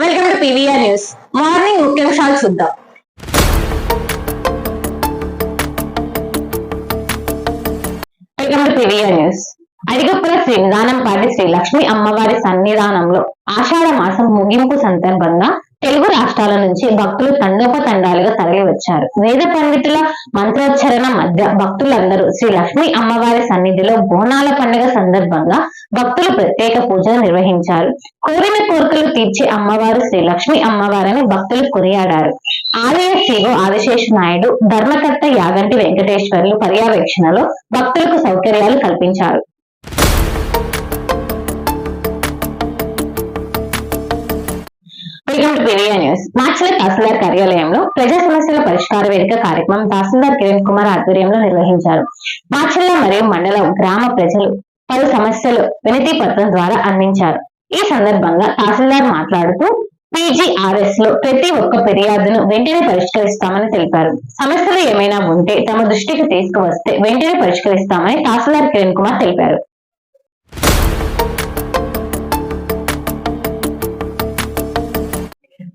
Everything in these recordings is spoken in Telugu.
Welcome to PVR news. Morning ముఖ్యాంశాలు చూద్దాం. Welcome to PVR news. Adigoppula Sri Nidanampati Sri Lakshmi అమ్మవారి సన్నిధానంలో ఆషాఢ మాసం ముగింపు సందర్భంగా తెలుగు రాష్ట్రాల నుంచి భక్తులు తండోపతండాలుగా తరలి వచ్చారు వేద పండితుల మంత్రోచ్చరణ మధ్య భక్తులందరూ శ్రీ లక్ష్మి అమ్మవారి సన్నిధిలో బోనాల పండుగ సందర్భంగా భక్తులు ప్రత్యేక పూజలు నిర్వహించారు. కోరిన కోరికలు తీర్చే అమ్మవారు శ్రీ లక్ష్మి అమ్మవారిని భక్తులు కొనియాడారు. ఆలయ శ్రీవు ఆదిశేష నాయుడు ధర్మకర్త యాగంటి వెంకటేశ్వర్లు పర్యవేక్షణలో భక్తులకు సౌకర్యాలు కల్పించారు. Welcome to PVR news. Macherla tahsildar కార్యాలయంలో ప్రజా సమస్యల పరిష్కార వేదిక కార్యక్రమం తహసీల్దార్ కిరణ్ కుమార్ ఆధ్వర్యంలో నిర్వహించారు. మాచల్ల మరియు మండలం గ్రామ ప్రజలు పలు సమస్యలు వినతి పత్రం ద్వారా అందించారు. ఈ సందర్భంగా తహసీల్దార్ మాట్లాడుతూ పీజీఆర్ఎస్లో ప్రతి ఒక్క ఫిర్యాదును వెంటనే పరిష్కరిస్తామని తెలిపారు. సమస్యలు ఏమైనా ఉంటే తమ దృష్టికి తీసుకువస్తే వెంటనే పరిష్కరిస్తామని తహసీల్దార్ కిరణ్ కుమార్ తెలిపారు.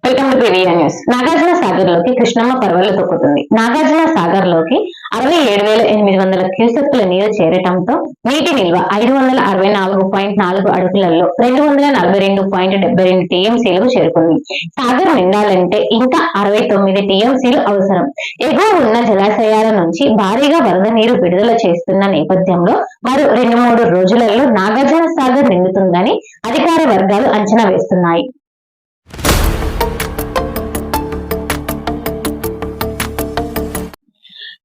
వెల్కమ్ టు న్యూస్ నాగార్జున సాగర్లోకి కృష్ణమ్మ పర్వలు తొక్కుతుంది. నాగార్జున సాగర్లోకి అరవై ఏడు వేల ఎనిమిది వందల క్యూసెక్కుల నీరు చేరటంతో నీటి నిల్వ ఐదు వందల అరవై నాలుగు పాయింట్ నాలుగు అడుగులలో రెండు వందల నలభై రెండు పాయింట్ డెబ్బై రెండు టీఎంసీలకు చేరుకుంది. సాగర్ నిండాలంటే ఇంకా అరవై తొమ్మిది టీఎంసీలు అవసరం. ఎగువ ఉన్న జలాశయాల నుంచి భారీగా వరద నీరు విడుదల చేస్తున్న నేపథ్యంలో మరో రెండు మూడు రోజులలో నాగార్జున సాగర్ నిండుతుందని అధికార వర్గాలు అంచనా వేస్తున్నాయి.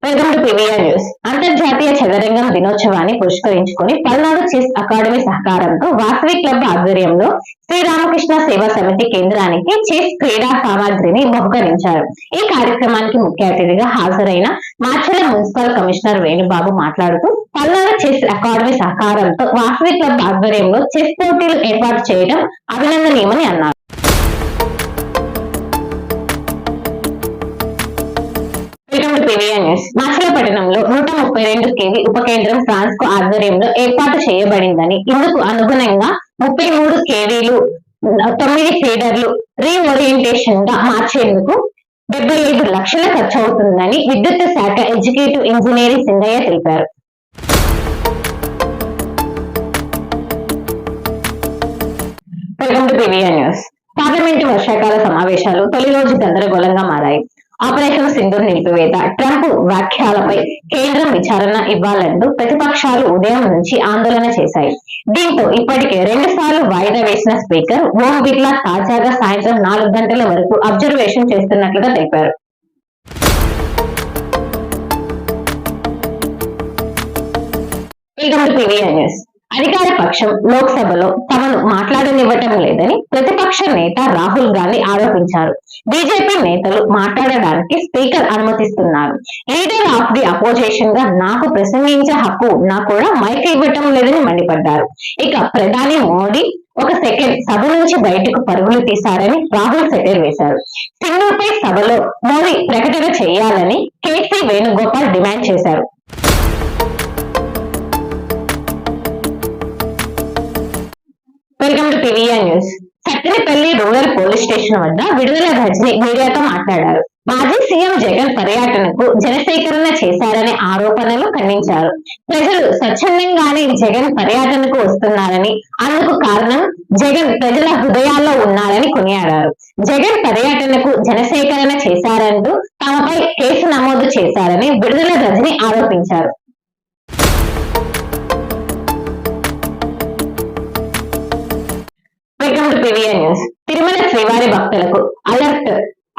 వెల్కమ్ టు పివిఆర్ న్యూస్ అంతర్జాతీయ చదరంగం దినోత్సవాన్ని పురస్కరించుకొని పల్నాడు చెస్ అకాడమీ సహకారంతో వాసవి క్లబ్ ఆధ్వర్యంలో శ్రీరామకృష్ణ సేవా సమితి కేంద్రానికి చెస్ క్రీడా సామాగ్రిని బహుకరించారు. ఈ కార్యక్రమానికి ముఖ్య అతిథిగా హాజరైన మాచల మున్సిపల్ కమిషనర్ వేణుబాబు మాట్లాడుతూ పల్నాడు చెస్ అకాడమీ సహకారంతో వాసవి క్లబ్ ఆధ్వర్యంలో చెస్ పోటీలు ఏర్పాటు చేయడం అభినందనీయమని అన్నారు. టు మచిలీపట్నంలో నూట ముప్పై రెండు కేవీ ఉప కేంద్రం ఫ్రాన్స్కో ఆధ్వర్యంలో ఏర్పాటు చేయబడిందని ఇందుకు అనుగుణంగా ముప్పై మూడు కేవీలు తొమ్మిది ఫీడర్లు రీఓరియంటేషన్గా మార్చేందుకు డెబ్బై ఐదు లక్షల ఖర్చు అవుతుందని విద్యుత్ శాఖ ఎగ్జిక్యూటివ్ ఇంజనీరింగ్ సింగయ్య తెలిపారు. వెల్కమ్ పార్లమెంటు వర్షాకాల సమావేశాలు తొలి రోజు గందరగోళంగా మారాయి. ఆపరేషన్ సింధూర్ నిలిపివేత. ట్రంప్ వ్యాఖ్యలపై కేంద్రం విచారణ ఇవ్వాలంటూ ప్రతిపక్షాలు ఉదయం నుంచి ఆందోళన చేశాయి. దీంతో ఇప్పటికే రెండు సార్లు వాయిదా వేసిన స్పీకర్ ఓం బిర్లా తాజాగా సాయంత్రం నాలుగు గంటల వరకు అబ్జర్వేషన్ చేస్తున్నట్లుగా తెలిపారు. Welcome PVR news. అధికార పక్షం లోక్సభలో తమను మాట్లాడనివ్వటం లేదని ప్రతిపక్ష నేత రాహుల్ గాంధీ ఆరోపించారు. బీజేపీ నేతలు మాట్లాడడానికి స్పీకర్ అనుమతిస్తున్నారు. లీడర్ ఆఫ్ ది అపోజిషన్గా నాకు ప్రసంగించే హక్కు ఉన్నా కూడా మైక్ ఇవ్వటం లేదని మండిపడ్డారు. ఇక ప్రధాని మోడీ ఒక సెకండ్ సభ నుంచి బయటకు పరుగులు తీశారని రాహుల్ సెటర్ వేశారు. సింధుపై సభలో మోడీ ప్రకటన చేయాలని కేసీ వేణుగోపాల్ డిమాండ్ చేశారు. Welcome to PVR news. Sattenapalli rural police station వద్ద విడుదల రజని మీడియాతో మాట్లాడారు. మాజీ సీఎం జగన్ పర్యటనకు జనసేకరణ చేశారనే ఆరోపణలు ఖండించారు. ప్రజలు స్వచ్ఛందంగానే జగన్ పర్యటనకు వస్తున్నారని అందుకు కారణం జగన్ ప్రజల హృదయాల్లో ఉన్నారని కొనియాడారు. జగన్ పర్యటనకు జనసేకరణ చేశారంటూ తమపై కేసు నమోదు చేశారని విడుదల రజని ఆరోపించారు. వెల్కమ్ న్యూస్ తిరుమల శ్రీవారి భక్తులకు అలర్ట్.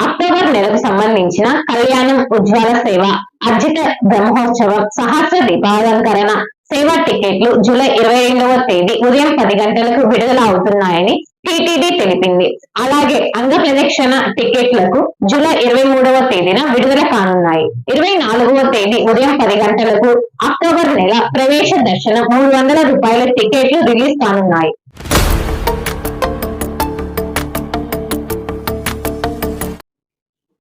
అక్టోబర్ నెలకు సంబంధించిన కళ్యాణం ఉజ్వల సేవ అర్జిత బ్రహ్మోత్సవం సహస్ర దీపాలంకరణ సేవా టికెట్లు జూలై ఇరవై రెండవ తేదీ ఉదయం పది గంటలకు విడుదల అవుతున్నాయని టీటీడీ తెలిపింది. అలాగే అంగ ప్రదక్షిణ టికెట్లకు జూలై ఇరవై మూడవ తేదీన విడుదల కానున్నాయి. ఇరవై నాలుగవ తేదీ ఉదయం పది గంటలకు అక్టోబర్ నెల ప్రవేశ దర్శనం మూడు వందల రూపాయల టికెట్లు రిలీజ్ కానున్నాయి.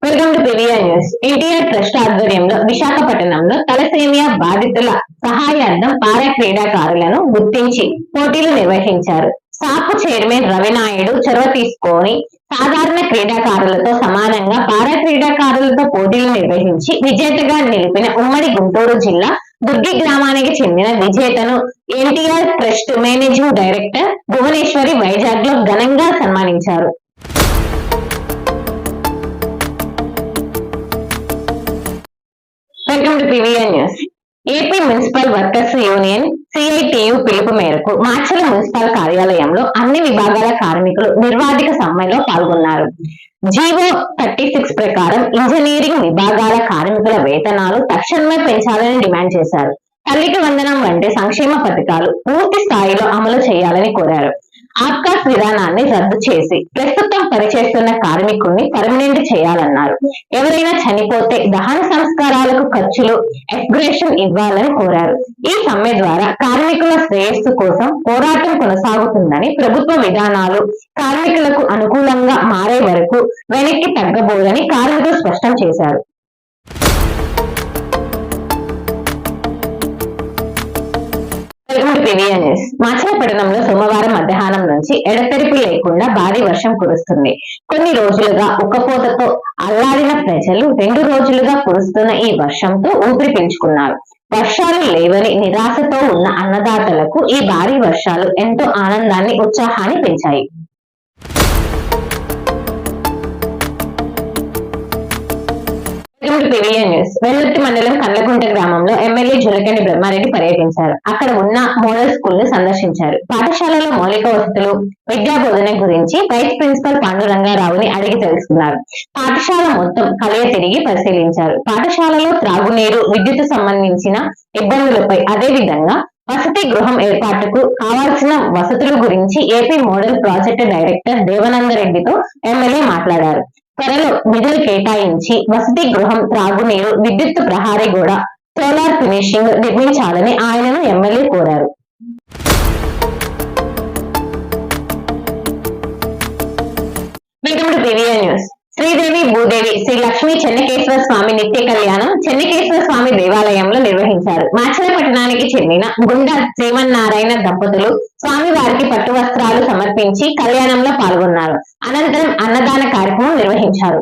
Welcome to PVR news. NTR trust ఆధ్వర్యంలో విశాఖపట్నంలో తలసేమియా బాధితుల సహాయార్థం పారా క్రీడాకారులను గుర్తించి పోటీలు నిర్వహించారు. సాపు చైర్మన్ రవినాయుడు చొరవ తీసుకొని సాధారణ క్రీడాకారులతో సమానంగా పారా క్రీడాకారులతో పోటీలు నిర్వహించి విజేతగా నిలిపిన ఉమ్మడి గుంటూరు జిల్లా దుర్గి గ్రామానికి చెందిన విజేతను NTR trust managing director Bhuvaneshwari వైజాగ్లో ఘనంగా సన్మానించారు. Welcome to PVN news AP municipal workers union CITU పిలుపు మేరకు మార్చల మున్సిపల్ కార్యాలయంలో అన్ని విభాగాల కార్మికులు నిర్వాధిక సమ్మెలో పాల్గొన్నారు. జీవో థర్టీ సిక్స్ ప్రకారం ఇంజనీరింగ్ విభాగాల కార్మికుల వేతనాలు తక్షణమే పెంచాలని డిమాండ్ చేశారు. తల్లికి వందనం వంటి సంక్షేమ పథకాలు పూర్తి స్థాయిలో అమలు చేయాలని కోరారు. ఆప్కాస్ విధానాన్ని రద్దు చేసి ప్రస్తుతం పనిచేస్తున్న కార్మికుల్ని పర్మనెంట్ చేయాలన్నారు. ఎవరైనా చనిపోతే దహన సంస్కారాలకు ఖర్చులు ఎక్స్గ్రేషన్ ఇవ్వాలని కోరారు. ఈ సమ్మె ద్వారా కార్మికుల శ్రేయస్సు కోసం పోరాటం కొనసాగుతుందని ప్రభుత్వ విధానాలు కార్మికులకు అనుకూలంగా మారే వరకు వెనక్కి తగ్గబోదని కార్మికులు స్పష్టం చేశారు. వెల్కమ్ న్యూస్ సోమవారం మధ్యాహ్నం నుంచి ఎడతెరిపి లేకుండా భారీ వర్షం కురుస్తుంది. కొన్ని రోజులుగా ఉక్కపోతతో అల్లాడిన ప్రజలు రెండు రోజులుగా కురుస్తున్న ఈ వర్షంతో ఊపిరి పీల్చుకున్నారు. వర్షాలు లేవని నిరాశతో ఉన్న అన్నదాతలకు ఈ భారీ వర్షాలు ఎంతో ఆనందాన్ని ఉత్సాహాన్ని పెంచాయి. న్యూస్ వెల్లుర్తి మండలం కండ్లకుంట గ్రామంలో ఎమ్మెల్యే జులకండి బ్రహ్మారెడ్డి పర్యటించారు. అక్కడ ఉన్న మోడల్ స్కూల్ను సందర్శించారు. పాఠశాలలో మౌలిక వసతులు విద్యా బోధన గురించి వైస్ ప్రిన్సిపల్ పాండురంగారావుని అడిగి తెలుసుకున్నారు. పాఠశాల మొత్తం కలయ తిరిగి పరిశీలించారు. పాఠశాలలో త్రాగునీరు విద్యుత్ సంబంధించిన ఇబ్బందులపై అదే విధంగా వసతి గృహం ఏర్పాటుకు కావాల్సిన వసతుల గురించి AP model project director Devananda రెడ్డితో ఎమ్మెల్యే మాట్లాడారు. త్వరలో నిధులు కేటాయించి వసతి గృహం త్రాగునీరు విద్యుత్ ప్రహారీ గోడ సోలార్ ఫినిషింగ్ నిర్మించాలని ఆయనను ఎమ్మెల్యే కోరారు. Welcome to PVN news. Sridevi Bhudevi Sri Lakshmi Chennakeshwara Swamy నిత్య కళ్యాణం చెన్నకేశ్వర స్వామి దేవాలయంలో నిర్వహించారు. మాచలపట్టణానికి చెందిన గుండా శ్రీమన్నారాయణ దంపతులు స్వామి వారికి పట్టు వస్త్రాలు సమర్పించి కళ్యాణంలో పాల్గొన్నారు. అనంతరం అన్నదాన కార్యక్రమం నిర్వహించారు.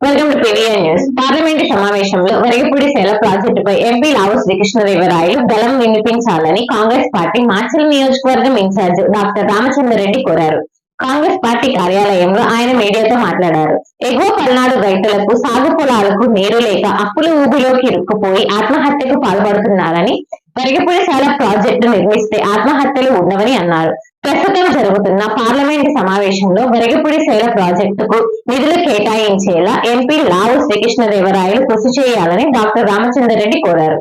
Welcome to PVR news. Parliament సమావేశంలో వరగపూడి సేల ప్రాజెక్టుపై ఎంపీ లావు శ్రీకృష్ణదేవరాయలు బలం వినిపించాలని కాంగ్రెస్ పార్టీ మాచల్ నియోజకవర్గం ఇన్ఛార్జ్ డాక్టర్ రామచంద్రరెడ్డి కోరారు. కాంగ్రెస్ పార్టీ కార్యాలయంలో ఆయన మీడియాతో మాట్లాడారు. ఎగువ పల్నాడు రైతులకు సాగు పొలాలకు నీరు లేక అప్పుల ఊబిలోకి ఇరుక్కుపోయి ఆత్మహత్యకు పాల్పడుతున్నారని వరగపూడి సేల ప్రాజెక్టు నిర్మిస్తే ఆత్మహత్యలు ఉండవని అన్నారు. ప్రస్తుతం జరుగుతున్న పార్లమెంటు సమావేశంలో వెరగపూడి శైల ప్రాజెక్టుకు నిధులు కేటాయించేలా ఎంపీ లావు శ్రీకృష్ణదేవరాయలు కృషి చేయాలని డాక్టర్ రామచంద్రరెడ్డి కోరారు.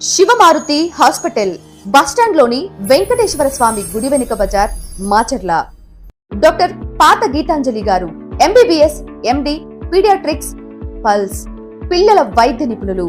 శివమారుతి హాస్పిటల్ బస్టాండ్లోని వెంకటేశ్వర స్వామి గుడి వెనుక బజార్ మాచర్ల. డాక్టర్ పాత గీతాంజలి గారు ఎంబీబీఎస్ ఎండి పీడియాట్రిక్స్ పల్స్ పిల్లల వైద్య నిపుణులు.